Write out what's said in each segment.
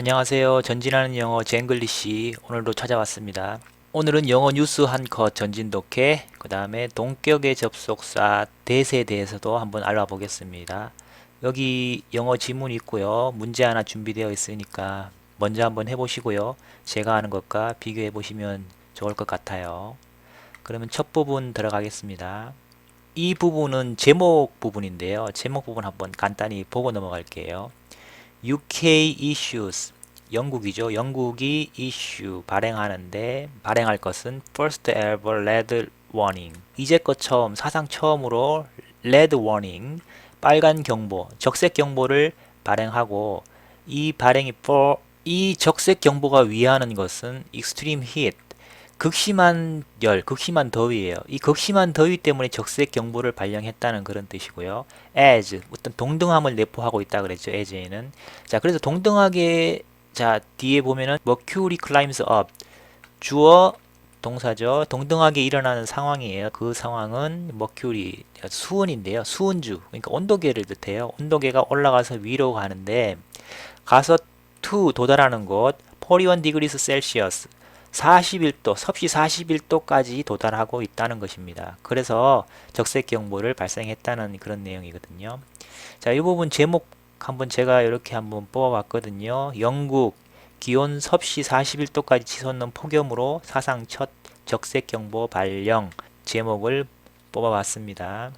안녕하세요. 전진하는 영어 젠글리시 오늘도 찾아왔습니다. 오늘은 영어 뉴스 한컷 전진 독해, 그 다음에 동격의 접속사 대세에 대해서도 한번 알아보겠습니다. 여기 영어 지문이 있고요. 문제 하나 준비되어 있으니까 먼저 한번 해보시고요. 제가 하는 것과 비교해 보시면 좋을 것 같아요. 그러면 첫 부분 들어가겠습니다. 이 부분은 제목 부분인데요. 제목 부분 한번 간단히 보고 넘어갈게요. UK issues. 영국이죠. 영국이 issue 발행하는데 발행할 것은 first ever red warning. 이제껏 처음 사상 처음으로 red warning 빨간 경보 적색 경보를 발행하고 이 발행이 for 이 적색 경보가 위하는 것은 extreme heat 극심한 열, 극심한 더위예요. 이 극심한 더위 때문에 적색 경보를 발령했다는 그런 뜻이고요. as 어떤 동등함을 내포하고 있다 그랬죠. as에는 자 그래서 동등하게 자 뒤에 보면은 mercury climbs up 주어 동사죠. 동등하게 일어나는 상황이에요. 그 상황은 mercury 수온인데요. 수온주 그러니까 온도계를 뜻해요. 온도계가 올라가서 위로 가는데 가서 to 도달하는 곳 41 degrees Celsius 41도, 섭씨 41도까지 도달하고 있다는 것입니다. 그래서 적색 경보를 발생했다는 그런 내용이거든요. 자, 이 부분 제목 한번 제가 이렇게 한번 뽑아봤거든요. 영국 기온 섭씨 41도까지 치솟는 폭염으로 사상 첫 적색 경보 발령 제목을 뽑아봤습니다.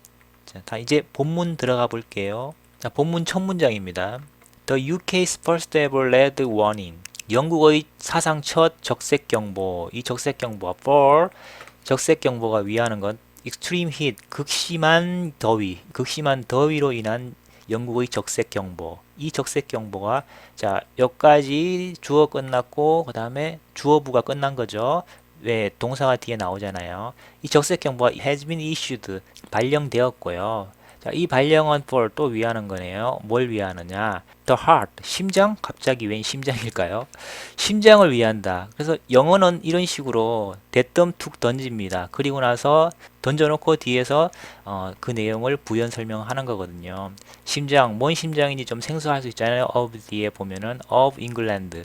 자, 다 이제 본문 들어가 볼게요. 자, 본문 첫 문장입니다. The UK's first ever red warning. 영국의 사상 첫 적색 경보. 이 적색 경보가 for 적색 경보가 위하는 건 extreme heat 극심한 더위, 극심한 더위로 인한 영국의 적색 경보. 이 적색 경보가 자 여기까지 주어 끝났고 그 다음에 주어부가 끝난 거죠. 왜 동사가 뒤에 나오잖아요. 이 적색 경보가 has been issued 발령되었고요. 자, 이 발령은 for 또 위하는 거네요. 뭘 위하느냐? The heart, 심장? 갑자기 웬 심장일까요? 심장을 위한다. 그래서 영어는 이런 식으로 대뜸 툭 던집니다. 그리고 나서 던져놓고 뒤에서 어, 그 내용을 부연 설명하는 거거든요. 심장, 뭔 심장인지 좀 생소할 수 있잖아요. of 뒤에 보면은 of England.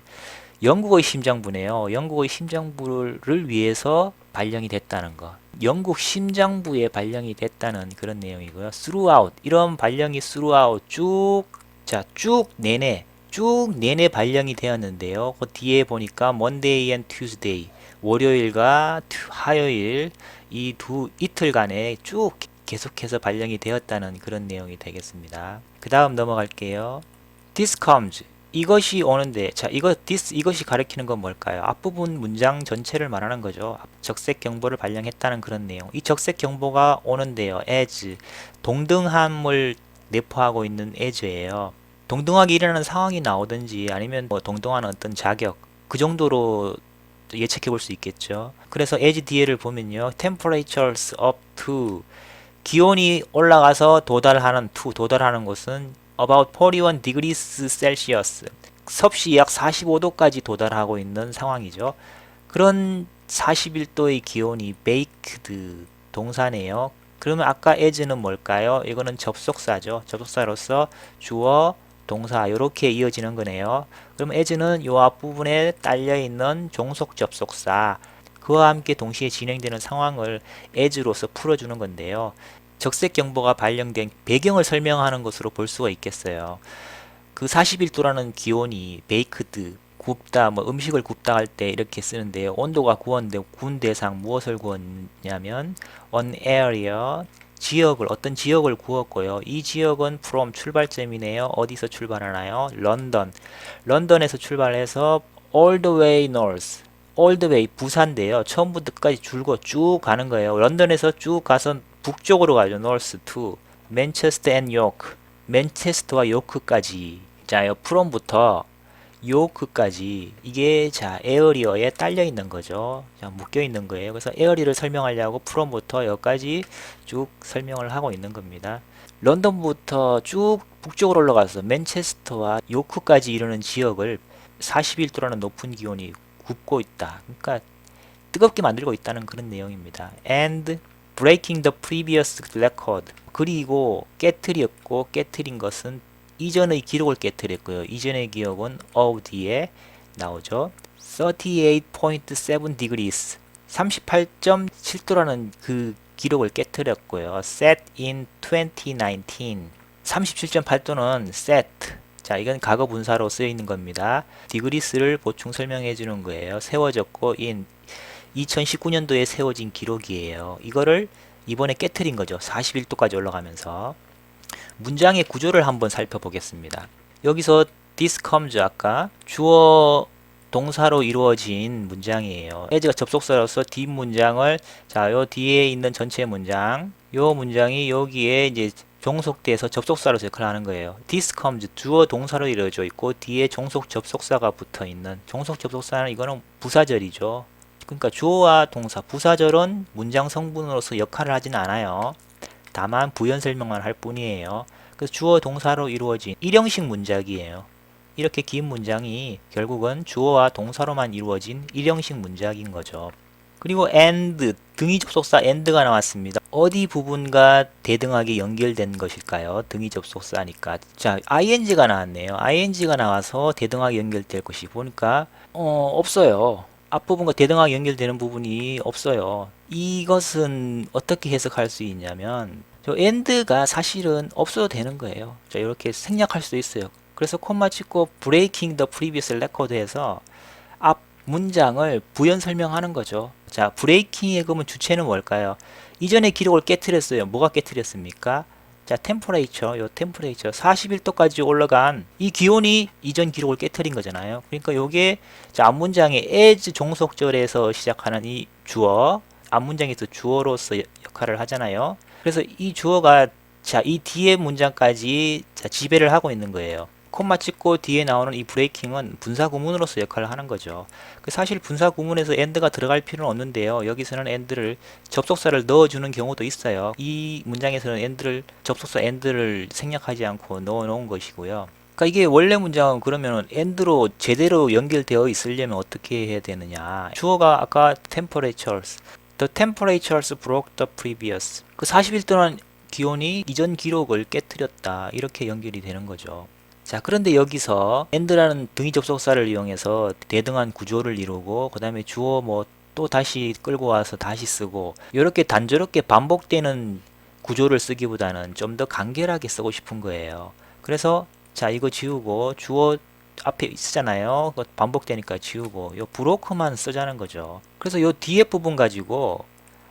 영국의 심장부네요. 영국의 심장부를 위해서 발령이 됐다는 거. 영국 심장부에 발령이 됐다는 그런 내용이고요. throughout 이런 발령이 throughout 쭉 자, 쭉 내내 쭉 내내 발령이 되었는데요. 그 뒤에 보니까 Monday and Tuesday 월요일과 투- 화요일 이 두 이틀간에 쭉 계속해서 발령이 되었다는 그런 내용이 되겠습니다. 그 다음 넘어갈게요. This comes 이것이 오는데 자 이거 this 이것이 가리키는 건 뭘까요? 앞부분 문장 전체를 말하는 거죠. 적색 경보를 발령했다는 그런 내용. 이 적색 경보가 오는데요. as 동등함을 내포하고 있는 as예요. 동등하게 일어나는 상황이 나오든지 아니면 뭐 동등한 어떤 자격 그 정도로 예측해 볼 수 있겠죠. 그래서 as 뒤에를 보면요. temperatures up to 기온이 올라가서 도달하는 to 도달하는 곳은 about 41 degrees Celsius 섭씨 약 45도까지 도달하고 있는 상황이죠. 그런 41도의 기온이 baked 동사네요. 그러면 아까 as는 뭘까요? 이거는 접속사죠. 접속사로서 주어, 동사 이렇게 이어지는 거네요. 그럼 as는 요 앞부분에 딸려 있는 종속 접속사 그와 함께 동시에 진행되는 상황을 as로서 풀어주는 건데요. 적색 경보가 발령된 배경을 설명하는 것으로 볼 수가 있겠어요. 그 41도라는 기온이 베이크드 굽다 뭐 음식을 굽다 할 때 이렇게 쓰는데요. 온도가 구웠는데 구운 대상 무엇을 구웠냐면 on area 지역을 어떤 지역을 구웠고요. 이 지역은 from 출발점이네요. 어디서 출발하나요? 런던. 런던에서 출발해서 all the way north. all the way 부산인데요. 처음부터 끝까지 줄고 쭉 가는 거예요. 런던에서 쭉 가서 북쪽으로 가죠. north to 맨체스터 앤 요크. 맨체스터와 요크까지. 자, 요 from부터 요크까지 이게 자 에어리어에 딸려 있는 거죠. 자, 묶여 있는 거예요. 그래서 에어리를 설명하려고 from부터 여기까지 쭉 설명을 하고 있는 겁니다. 런던부터 쭉 북쪽으로 올라가서 맨체스터와 요크까지 이르는 지역을 41도라는 높은 기온이 굽고 있다. 그러니까 뜨겁게 만들고 있다는 그런 내용입니다. And breaking the previous record. 그리고 깨뜨렸고 깨뜨린 것은 이전의 기록을 깨뜨렸고요. 이전의 기록은 of 뒤에 나오죠. 38.7 degrees 38.7도라는 그 기록을 깨뜨렸고요. set in 2019 37.8도는 set 자 이건 과거 분사로 쓰여 있는 겁니다. degrees를 보충 설명해 주는 거예요. 세워졌고 in 2019년도에 세워진 기록이에요. 이거를 이번에 깨뜨린 거죠. 41도까지 올라가면서 문장의 구조를 한번 살펴보겠습니다. 여기서 this comes 아까 주어 동사로 이루어진 문장이에요. as가 접속사로서 뒷 문장을 자, 요 뒤에 있는 전체 문장, 요 문장이 여기에 이제 종속돼서 접속사로서 역할을 하는 거예요. this comes 주어 동사로 이루어져 있고 뒤에 종속 접속사가 붙어 있는 종속 접속사는 이거는 부사절이죠. 그러니까 주어와 동사, 부사절은 문장 성분으로서 역할을 하진 않아요. 다만 부연 설명만 할 뿐이에요. 그래서 주어 동사로 이루어진 일형식 문장이에요. 이렇게 긴 문장이 결국은 주어와 동사로만 이루어진 일형식 문장인 거죠. 그리고 and 등위 접속사 and가 나왔습니다. 어디 부분과 대등하게 연결된 것일까요? 등위 접속사니까. 자, ing가 나왔네요. ing가 나와서 대등하게 연결될 것이 보니까 어, 없어요. 앞부분과 대등하게 연결되는 부분이 없어요. 이것은 어떻게 해석할 수 있냐면 저 end가 사실은 없어도 되는 거예요. 자, 이렇게 생략할 수도 있어요. 그래서 콤마 찍고 breaking the previous record에서 앞 문장을 부연 설명하는 거죠. 자, breaking의 그러면 주체는 뭘까요? 이전의 기록을 깨뜨렸어요. 뭐가 깨뜨렸습니까? 자, 템퍼레이처, 요 템퍼레이처 41도까지 올라간 이 기온이 이전 기록을 깨뜨린 거잖아요. 그러니까 요게 자, 앞문장의 as 종속절에서 시작하는 이 주어, 앞문장에서 주어로서 역할을 하잖아요. 그래서 이 주어가 자, 이 뒤에 문장까지 자, 지배를 하고 있는 거예요. 콤마 찍고 뒤에 나오는 이 브레이킹은 분사 구문으로서 역할을 하는 거죠. 그 사실 분사 구문에서 end가 들어갈 필요는 없는데요. 여기서는 end를 접속사를 넣어주는 경우도 있어요. 이 문장에서는 end를 접속사 end를 생략하지 않고 넣어 놓은 것이고요. 그러니까 이게 원래 문장은 그러면 end로 제대로 연결되어 있으려면 어떻게 해야 되느냐. 주어가 아까 temperatures, the temperatures broke the previous. 그 41도는 기온이 이전 기록을 깨뜨렸다. 이렇게 연결이 되는 거죠. 자, 그런데 여기서 and라는 등위 접속사를 이용해서 대등한 구조를 이루고 그 다음에 주어 뭐 또 다시 끌고 와서 다시 쓰고 이렇게 단조롭게 반복되는 구조를 쓰기보다는 좀 더 간결하게 쓰고 싶은 거예요. 그래서 자 이거 지우고 주어 앞에 쓰잖아요. 반복되니까 지우고 요 브로크만 쓰자는 거죠. 그래서 요 뒤에 부분 가지고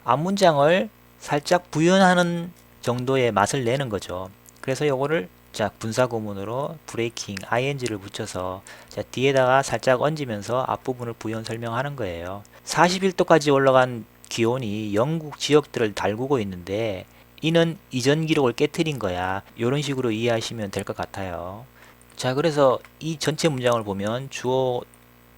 앞 문장을 살짝 부연하는 정도의 맛을 내는 거죠. 그래서 요거를 자 분사 구문으로 브레이킹 ing를 붙여서 자 뒤에다가 살짝 얹으면서 앞부분을 부연 설명하는 거예요. 41도까지 올라간 기온이 영국 지역들을 달구고 있는데 이는 이전 기록을 깨뜨린 거야. 이런 식으로 이해하시면 될 것 같아요. 자 그래서 이 전체 문장을 보면 주어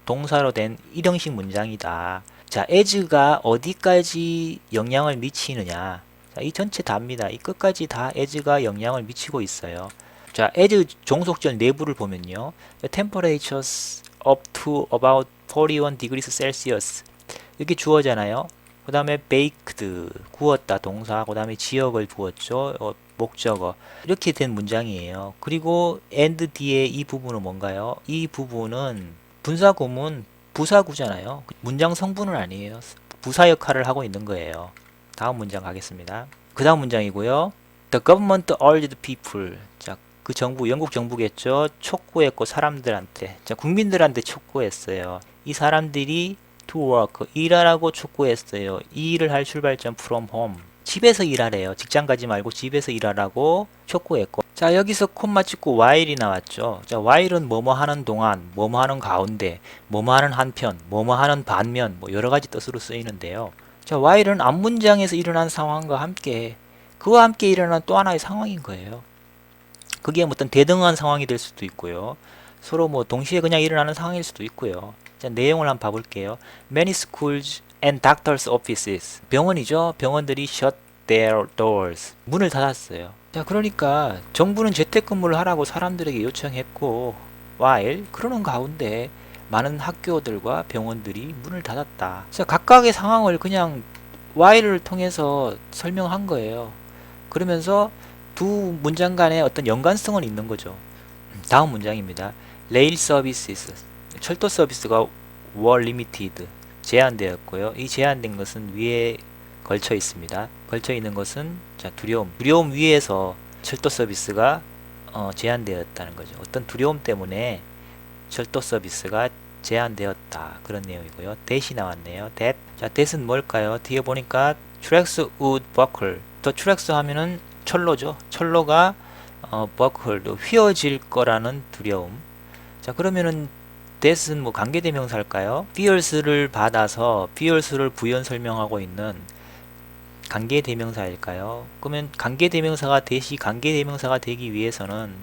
동사로 된 일형식 문장이다. 자 as가 어디까지 영향을 미치느냐 자, 이 전체 다입니다. 이 끝까지 다 as가 영향을 미치고 있어요. 자, as 종속절 내부를 보면요. temperatures up to about 41 degrees Celsius. 이렇게 주어잖아요. 그 다음에 baked 구웠다 동사. 그 다음에 지역을 부었죠. 어, 목적어. 이렇게 된 문장이에요. 그리고 and 뒤에 이 부분은 뭔가요? 이 부분은 분사 구문 부사구잖아요. 문장 성분은 아니에요. 부사 역할을 하고 있는 거예요. 다음 문장 가겠습니다. 그 다음 문장이고요. The government urged people 자, 그 정부 영국 정부겠죠 촉구했고 사람들한테 자, 국민들한테 촉구했어요 이 사람들이 to work 일하라고 촉구했어요. 이 일을 할 출발점 from home 집에서 일하래요. 직장 가지 말고 집에서 일하라고 촉구했고 자 여기서 콤마 찍고 while이 나왔죠. 자 while은 뭐뭐 하는 동안, 뭐뭐 하는 가운데, 뭐뭐 하는 한편, 뭐뭐 하는 반면 뭐 여러 가지 뜻으로 쓰이는데요. 자 while은 앞문장에서 일어난 상황과 함께 그와 함께 일어난 또 하나의 상황인 거예요. 그게 뭐 어떤 대등한 상황이 될 수도 있고요. 서로 뭐 동시에 그냥 일어나는 상황일 수도 있고요. 자, 내용을 한번 봐볼게요. Many schools and doctors' offices. 병원이죠. 병원들이 shut their doors. 문을 닫았어요. 자, 그러니까 정부는 재택근무를 하라고 사람들에게 요청했고, while 그러는 가운데 많은 학교들과 병원들이 문을 닫았다. 자, 각각의 상황을 그냥 while을 통해서 설명한 거예요. 그러면서 두 문장 간에 어떤 연관성은 있는 거죠. 다음 문장입니다. 레일 서비스 철도 서비스가 were limited 제한되었고요. 이 제한된 것은 위에 걸쳐 있습니다. 걸쳐 있는 것은 자 두려움 두려움 위에서 철도 서비스가 어, 제한되었다는 거죠. 어떤 두려움 때문에 철도 서비스가 제한되었다 그런 내용이고요. that이 나왔네요. that 자 that은 뭘까요? 뒤에 보니까 tracks would buckle 더 tracks 하면은 철로죠. 철로가 어, buckle 휘어질 거라는 두려움. 자 그러면은 that은 뭐 관계대명사일까요? fears를 받아서 fears를 부연 설명하고 있는 관계대명사일까요? 그러면 관계대명사가 대시 관계대명사가 되기 위해서는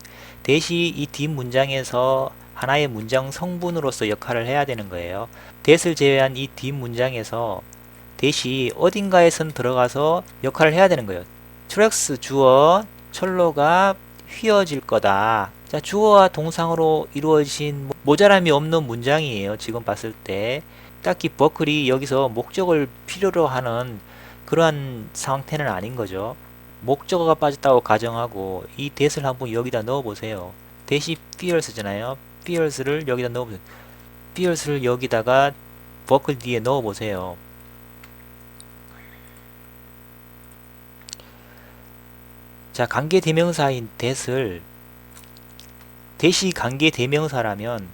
대시 이 뒷 문장에서 하나의 문장 성분으로서 역할을 해야 되는 거예요. that을 제외한 이 뒷 문장에서 대시 어딘가에선 들어가서 역할을 해야 되는 거예요. 트랙스 주어 철로가 휘어질 거다. 자, 주어와 동상으로 이루어진 모- 모자람이 없는 문장이에요. 지금 봤을 때. 딱히 버클이 여기서 목적을 필요로 하는 그러한 상태는 아닌 거죠. 목적어가 빠졌다고 가정하고 이 that을 한번 여기다 넣어 보세요. that이 fears잖아요. fears를 여기다 넣어 보세요. fears를 여기다가 버클 뒤에 넣어 보세요. 자, 관계 대명사인 that을 that이 관계 대명사라면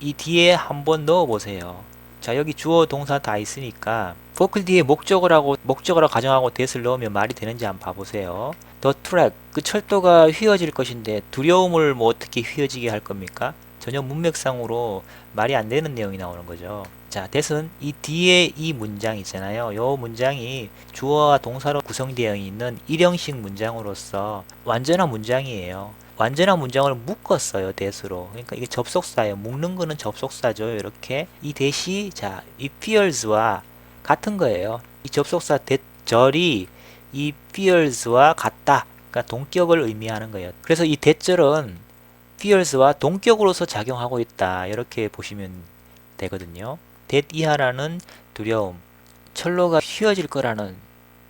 이 뒤에 한번 넣어 보세요. 자, 여기 주어 동사 다 있으니까 버클 뒤에 목적어라고 목적어라 가정하고 that을 넣으면 말이 되는지 한번 봐 보세요. The track 그 철도가 휘어질 것인데 두려움을 뭐 어떻게 휘어지게 할 겁니까? 전혀 문맥상으로 말이 안 되는 내용이 나오는 거죠. 자, that은 이 뒤에 이 문장 있잖아요. 요 문장이 주어와 동사로 구성되어 있는 일형식 문장으로서 완전한 문장이에요. 완전한 문장을 묶었어요, that으로. 그러니까 이게 접속사예요. 묶는 거는 접속사죠. 이렇게 이 that이 자, 이 fears와 같은 거예요. 이 접속사 that절이 이 fears와 같다. 그러니까 동격을 의미하는 거예요. 그래서 이 that절은 fears와 동격으로서 작용하고 있다. 이렇게 보시면 되거든요. That 이하라는 두려움, 철로가 휘어질 거라는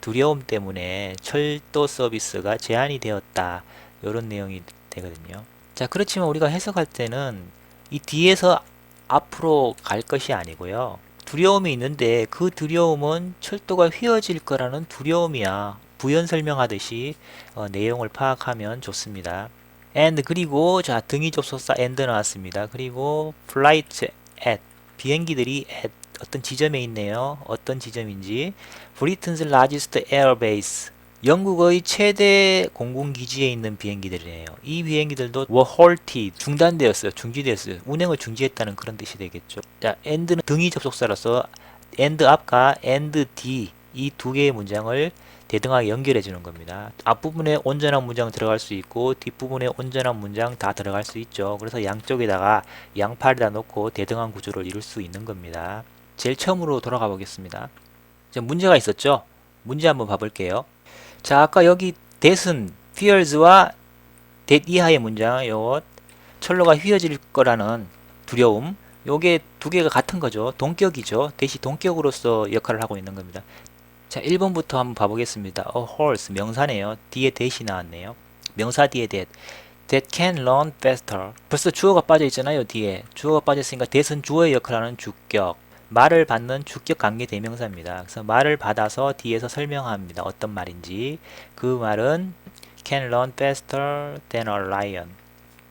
두려움 때문에 철도 서비스가 제한이 되었다. 이런 내용이 되거든요. 자, 그렇지만 우리가 해석할 때는 이 뒤에서 앞으로 갈 것이 아니고요. 두려움이 있는데 그 두려움은 철도가 휘어질 거라는 두려움이야. 부연 설명하듯이 어, 내용을 파악하면 좋습니다. and 그리고 자 등이 접속사 and 나왔습니다. 그리고 flight at 비행기들이 어떤 지점에 있네요. 어떤 지점인지 largest air base 영국의 최대 공군기지에 있는 비행기들이에요. 이 비행기들도 were halted 중단되었어요. 중지되었어요. 운행을 중지했다는 그런 뜻이 되겠죠. 자, and는 등이 접속사로서 and 앞과 and d 이 두 개의 문장을 대등하게 연결해 주는 겁니다. 앞부분에 온전한 문장 들어갈 수 있고 뒷부분에 온전한 문장 다 들어갈 수 있죠. 그래서 양쪽에다가 양팔에다 놓고 대등한 구조를 이룰 수 있는 겁니다. 제일 처음으로 돌아가 보겠습니다. 자, 문제가 있었죠? 문제 한번 봐볼게요. 자, 아까 여기 that은 fears와 that 이하의 문장, 요 철로가 휘어질 거라는 두려움, 요게 두 개가 같은 거죠. 동격이죠. that이 동격으로서 역할을 하고 있는 겁니다. 자, 1번부터 한번 봐보겠습니다. A horse, 명사네요. 뒤에 that이 나왔네요. 명사 뒤에 that. that can run faster. 벌써 주어가 빠져 있잖아요, 뒤에. 주어가 빠졌으니까 that은 주어의 역할을 하는 주격. 말을 받는 주격 관계 대명사입니다. 그래서 말을 받아서 뒤에서 설명합니다. 어떤 말인지. 그 말은 can run faster than a lion.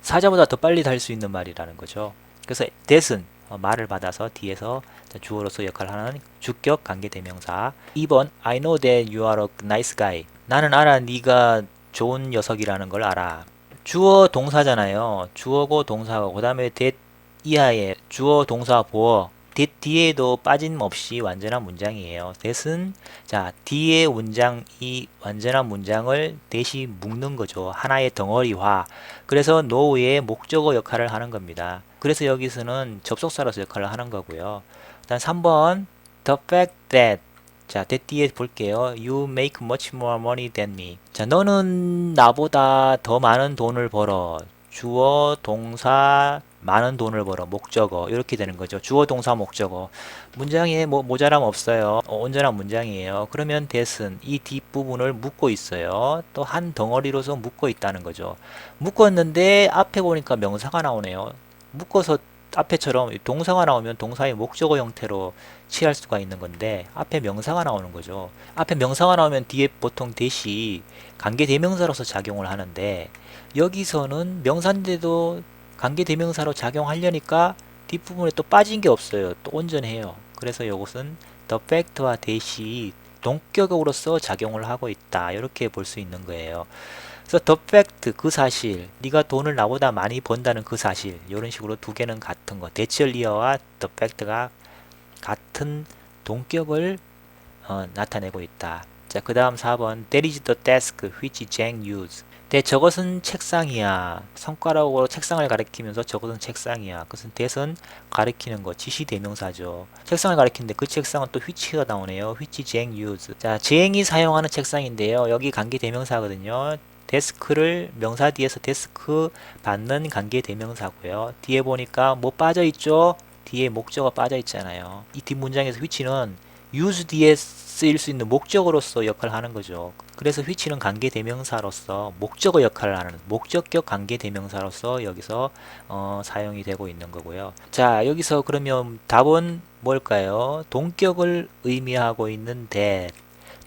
사자보다 더 빨리 달 수 있는 말이라는 거죠. 그래서 that은 어, 말을 받아서 뒤에서 주어로서 역할을 하는 주격 관계 대명사. 2번 I know that you are a nice guy. 나는 알아 네가 좋은 녀석이라는 걸 알아. 주어 동사잖아요. 주어고 동사고 그 다음에 that 이하의 주어 동사 보어 that 뒤에도 빠짐없이 완전한 문장이에요. that은 자 뒤에 문장 이 완전한 문장을 대시 묶는 거죠. 하나의 덩어리화. 그래서 노우의 목적어 역할을 하는 겁니다. 그래서 여기서는 접속사로서 역할을 하는 거고요. 일단 3번 the fact that 자, that 뒤에 볼게요. You make much more money than me. 자, 너는 나보다 더 많은 돈을 벌어. 주어, 동사, 많은 돈을 벌어 목적어 이렇게 되는 거죠. 주어 동사 목적어 문장에 뭐 모자람 없어요. 어, 온전한 문장이에요. 그러면 that은 이 뒷부분을 묶고 있어요. 또 한 덩어리로서 묶고 있다는 거죠. 묶었는데 앞에 보니까 명사가 나오네요. 묶어서 앞에처럼 이 동사가 나오면 동사의 목적어 형태로 취할 수가 있는 건데 앞에 명사가 나오는 거죠. 앞에 명사가 나오면 뒤에 보통 대시 관계 대명사로서 작용을 하는데 여기서는 명사인데도 관계 대명사로 작용하려니까 뒷부분에 또 빠진 게 없어요. 또 온전해요. 그래서 이것은 the fact와 대시 동격으로서 작용을 하고 있다. 이렇게 볼 수 있는 거예요. 그래서 the fact 그 사실, 네가 돈을 나보다 많이 번다는 그 사실, 이런 식으로 두 개는 같은 거. 대치얼리어와 the fact가 같은 동격을 어, 나타내고 있다. 자, 그 다음 4번 That is the desk which Jang used. 네, 저것은 책상이야. 손가락으로 책상을 가리키면서 저것은 책상이야. 그것은 that은 가리키는 거, 지시 대명사죠. 책상을 가리키는데 그 책상은 또 which가 나오네요. which Jang used. 자, 쟁이 사용하는 책상인데요. 여기 관계 대명사거든요. 데스크를 명사 뒤에서 데스크 받는 관계 대명사고요. 뒤에 보니까 뭐 빠져 있죠? 뒤에 목적어 빠져 있잖아요. 이 뒷문장에서 which는 use 뒤에 쓰일 수 있는 목적어로서 역할을 하는 거죠. 그래서 which는 관계 대명사로서 목적어 역할을 하는 목적격 관계 대명사로서 여기서 어, 사용이 되고 있는 거고요. 자, 여기서 그러면 답은 뭘까요? 동격을 의미하고 있는 데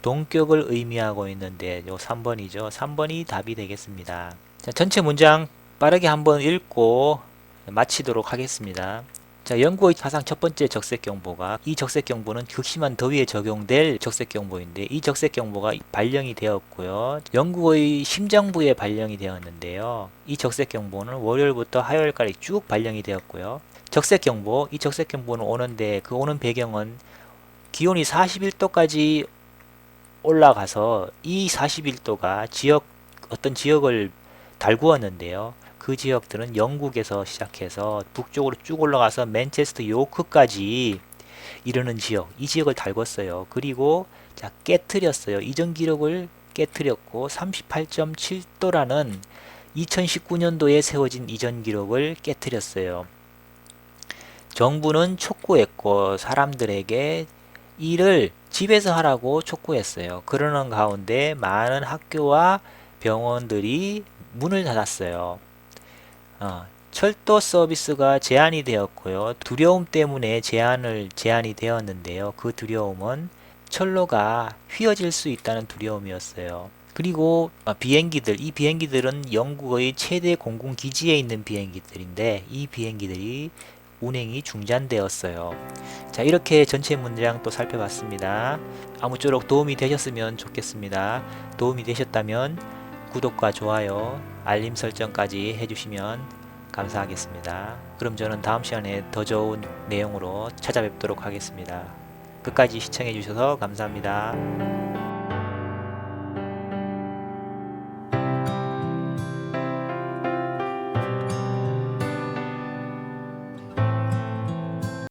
동격을 의미하고 있는데 요 3번이죠. 3번이 답이 되겠습니다. 자, 전체 문장 빠르게 한번 읽고 마치도록 하겠습니다. 자, 영국의 사상 첫 번째 적색 경보가 이 적색 경보는 극심한 더위에 적용될 적색 경보인데 이 적색 경보가 발령이 되었고요. 영국의 심정부에 발령이 되었는데요. 이 적색 경보는 월요일부터 화요일까지 쭉 발령이 되었고요. 적색 경보, 이 적색 경보는 오는데 그 오는 배경은 기온이 41도까지 올라가서 이 41도가 지역 어떤 지역을 달구었는데요. 그 지역들은 영국에서 시작해서 북쪽으로 쭉 올라가서 맨체스터 요크까지 이르는 지역, 이 지역을 달궜어요. 그리고 자, 깨뜨렸어요. 이전 기록을 깨뜨렸고 38.7도라는 2019년도에 세워진 이전 기록을 깨뜨렸어요. 정부는 촉구했고 사람들에게 일을 집에서 하라고 촉구했어요. 그러는 가운데 많은 학교와 병원들이 문을 닫았어요. 어, 철도 서비스가 제한이 되었고요. 두려움 때문에 제한을 제한이 되었는데요. 그 두려움은 철로가 휘어질 수 있다는 두려움이었어요. 그리고 어, 비행기들, 이 비행기들은 영국의 최대 공군 기지에 있는 비행기들인데 이 비행기들이 운행이 중단되었어요. 자, 이렇게 전체 문장 또 살펴봤습니다. 아무쪼록 도움이 되셨으면 좋겠습니다. 도움이 되셨다면 구독과 좋아요, 알림 설정까지 해주시면 감사하겠습니다. 그럼 저는 다음 시간에 더 좋은 내용으로 찾아뵙도록 하겠습니다. 끝까지 시청해주셔서 감사합니다.